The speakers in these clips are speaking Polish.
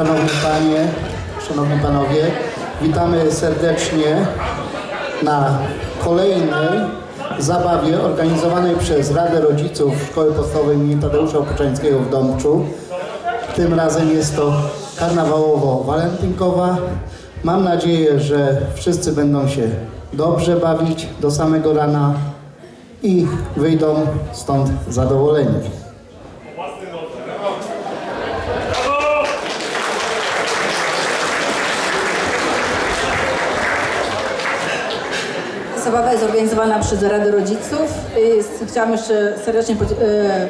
Szanowni Panie, Szanowni Panowie, witamy serdecznie na kolejnej zabawie organizowanej przez Radę Rodziców Szkoły Podstawowej im. Tadeusza Opoczańskiego w Domczu. Tym razem jest to karnawałowo-walentynkowa. Mam nadzieję, że wszyscy będą się dobrze bawić do samego rana i wyjdą stąd zadowoleni. Zabawa jest organizowana przez Radę Rodziców. Chciałam jeszcze serdecznie e,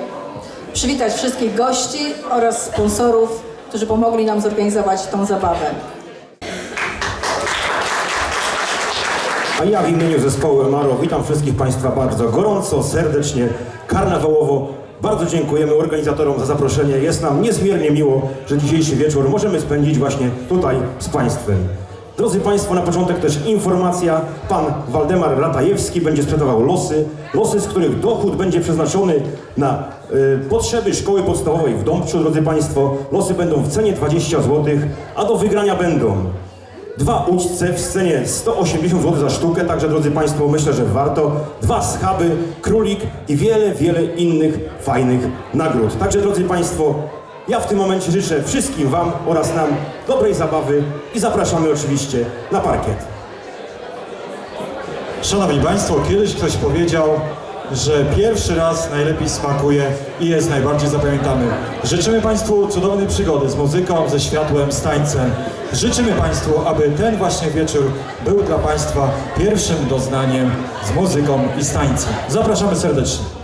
przywitać wszystkich gości oraz sponsorów, którzy pomogli nam zorganizować tą zabawę. A ja w imieniu zespołu Emaro witam wszystkich Państwa bardzo gorąco, serdecznie, karnawałowo. Bardzo dziękujemy organizatorom za zaproszenie. Jest nam niezmiernie miło, że dzisiejszy wieczór możemy spędzić właśnie tutaj z Państwem. Drodzy Państwo, na początek też informacja. Pan Waldemar Ratajewski będzie sprzedawał losy. Losy, z których dochód będzie przeznaczony na y, potrzeby szkoły podstawowej w Dąbczu. Drodzy Państwo, losy będą w cenie 20 zł, a do wygrania będą Dwa ućce w scenie 180 zł za sztukę, także drodzy Państwo, myślę, że warto. Dwa schaby, królik i wiele, wiele innych fajnych nagród. Także drodzy Państwo, ja w tym momencie życzę wszystkim Wam oraz nam dobrej zabawy i zapraszamy oczywiście na parkiet. Szanowni Państwo, kiedyś ktoś powiedział, że pierwszy raz najlepiej smakuje i jest najbardziej zapamiętany. Życzymy Państwu cudownej przygody z muzyką, ze światłem, z tańcem. Życzymy Państwu, aby ten właśnie wieczór był dla Państwa pierwszym doznaniem z muzyką i z tańcem. Zapraszamy serdecznie.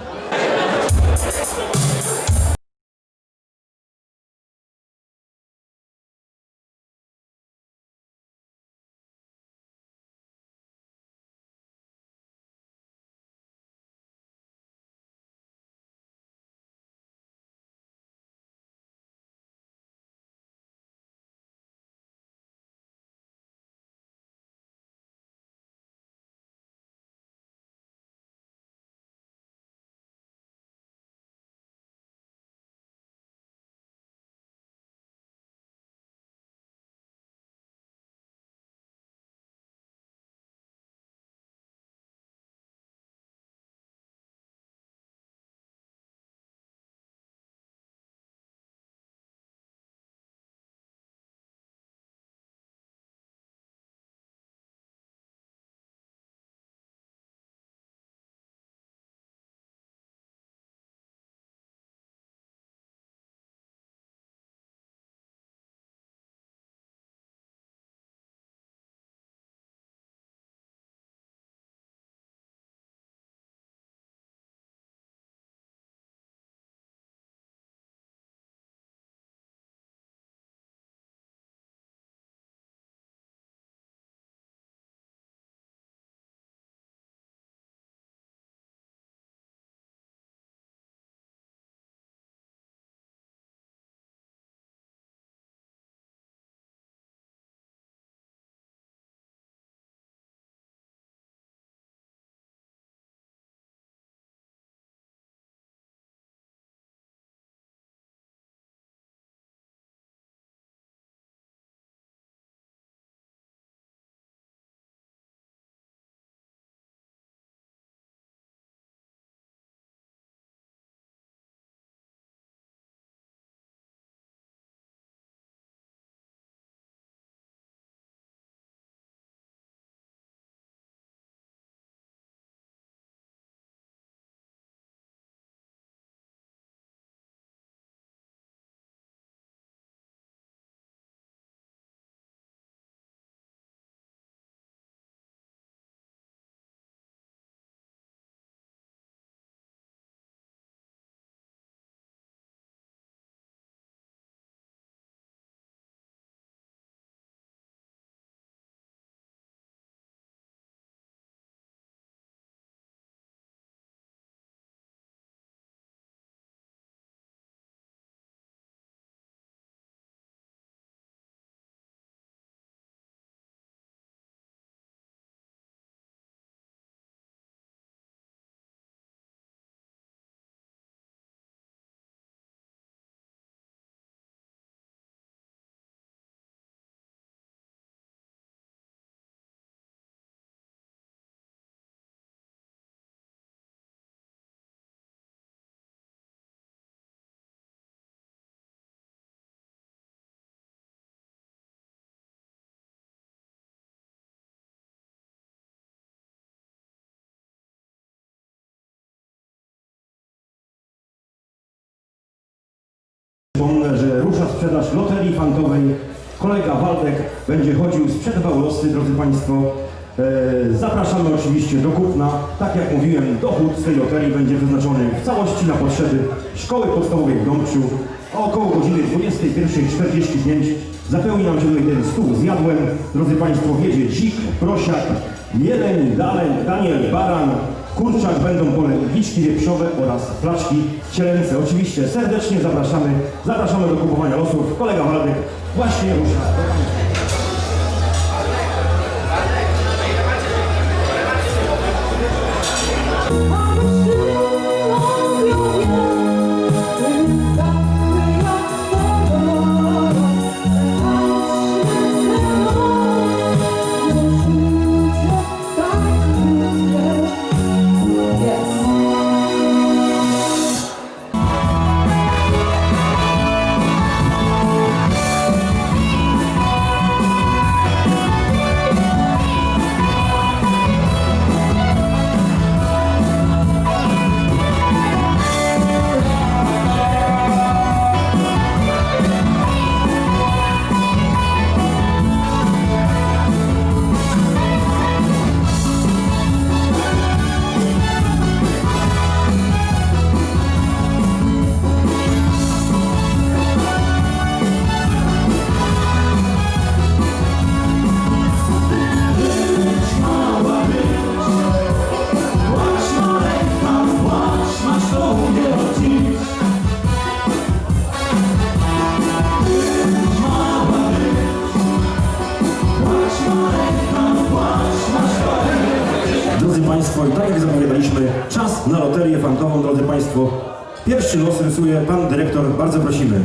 Sprzedaż loterii fantowej. Kolega Waldek będzie chodził, sprzedawał losy, drodzy Państwo. E, Zapraszamy oczywiście do kupna. Tak jak mówiłem, dochód z tej loterii będzie wyznaczony w całości na potrzeby Szkoły Podstawowej w Dąbciu. A około godziny 21.45 zapełni nam się tutaj ten stół z jadłem. Drodzy Państwo, wiedzie dzik, prosiak, jeleń, Daniel, baran, kurczak, będą polędwiczki wieprzowe oraz flaczki cielęce. Oczywiście serdecznie zapraszamy, zapraszamy do kupowania losów. Kolega Waldek właśnie rusza. Pierwszy los rysuje Pan Dyrektor, bardzo prosimy.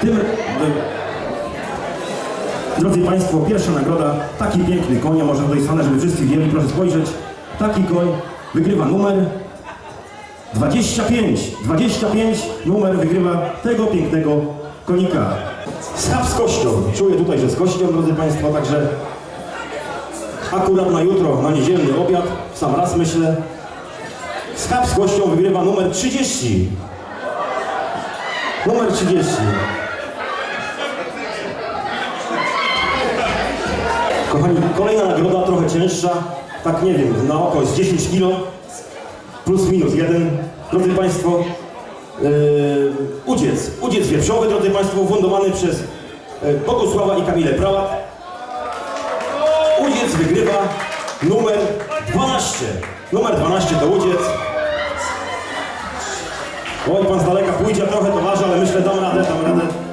Tym, e, drodzy Państwo, pierwsza nagroda, taki piękny koń, a może tutaj stanę, żeby wszyscy widzieli, proszę spojrzeć. Taki koń wygrywa numer 25. 25 numer wygrywa tego pięknego konika. Schab z kością. Czuję tutaj, że z kością, drodzy Państwo, także akurat na jutro, na niedzielny obiad, sam raz myślę, schab z kością wygrywa numer 30. Numer 30. Kochani, kolejna nagroda, trochę cięższa, tak nie wiem, na oko jest 10 kg, plus minus jeden. Drodzy Państwo, yy, udziec, udziec wieprzowy, drodzy Państwo, fundowany przez yy, Bogusława i Kamilę Prałat. Udziec wygrywa numer 12. Numer 12 to udziec. Oj, pan z daleka pójdzie, trochę to waży, ale myślę, dam radę, dam radę.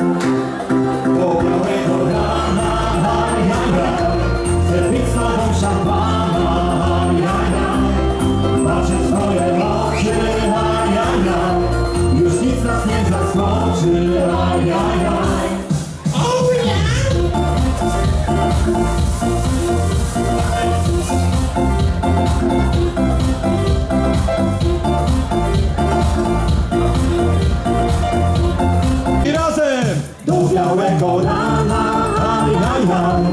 Białego rana, haj, haj, haj,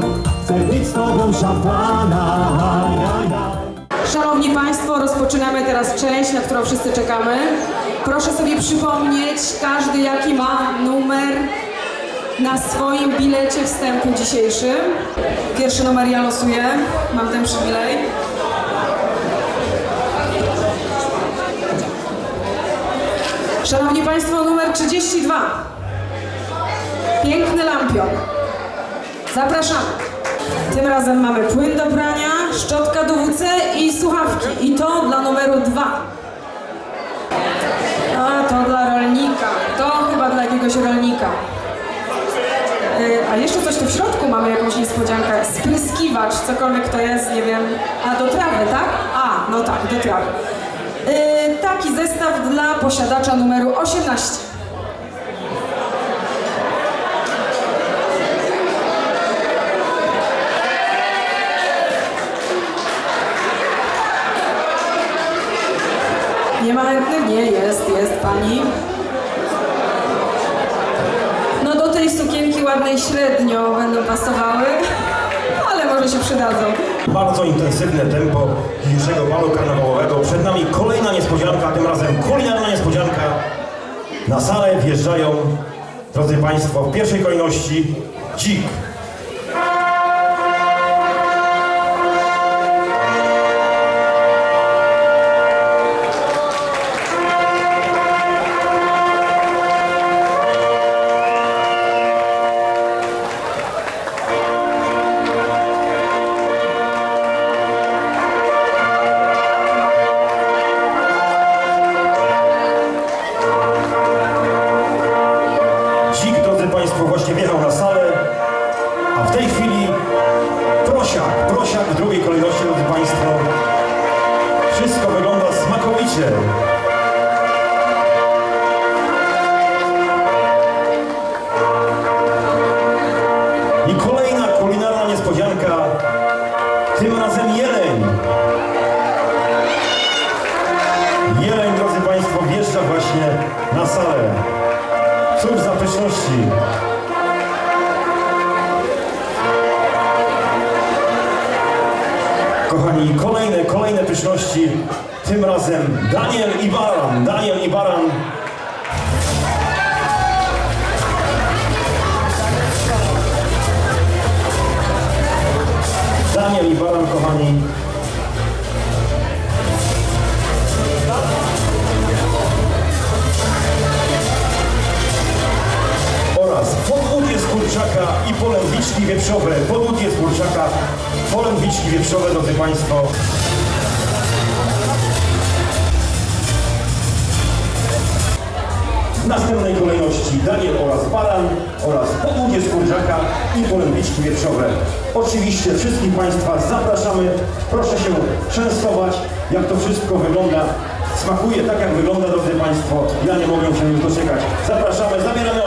chcę pić z tobą szampana, haj, haj, haj. Szanowni Państwo, rozpoczynamy teraz część, na którą wszyscy czekamy. Proszę sobie przypomnieć każdy, jaki ma numer na swoim bilecie wstępu dzisiejszym. Pierwszy numer ja losuję, mam ten przywilej. Szanowni Państwo, numer 32. Piękny lampion. Zapraszamy. Tym razem mamy płyn do prania, szczotka do WC i słuchawki. I to dla numeru dwa. A to dla rolnika. To chyba dla jakiegoś rolnika. Y, A jeszcze coś tu w środku mamy, jakąś niespodziankę. Spryskiwacz, cokolwiek to jest, nie wiem. A do trawy, tak? A, no tak, do trawy. Y, Taki zestaw dla posiadacza numeru 18. Nie, jest, jest pani. No do tej sukienki ładnej średnio będą pasowały, ale może się przydadzą. Bardzo intensywne tempo dzisiejszego balu karnawałowego. Przed nami kolejna niespodzianka, tym razem kulinarna niespodzianka. Na salę wjeżdżają, drodzy Państwo, w pierwszej kolejności dzik. następnej kolejności Daniel oraz Baran oraz podługie z i polębiczki wieprzowe. Oczywiście wszystkich Państwa zapraszamy. Proszę się częstować, jak to wszystko wygląda. Smakuje tak, jak wygląda, drodzy Państwo. Ja nie mogę się już doczekać. Zapraszamy, zabieramy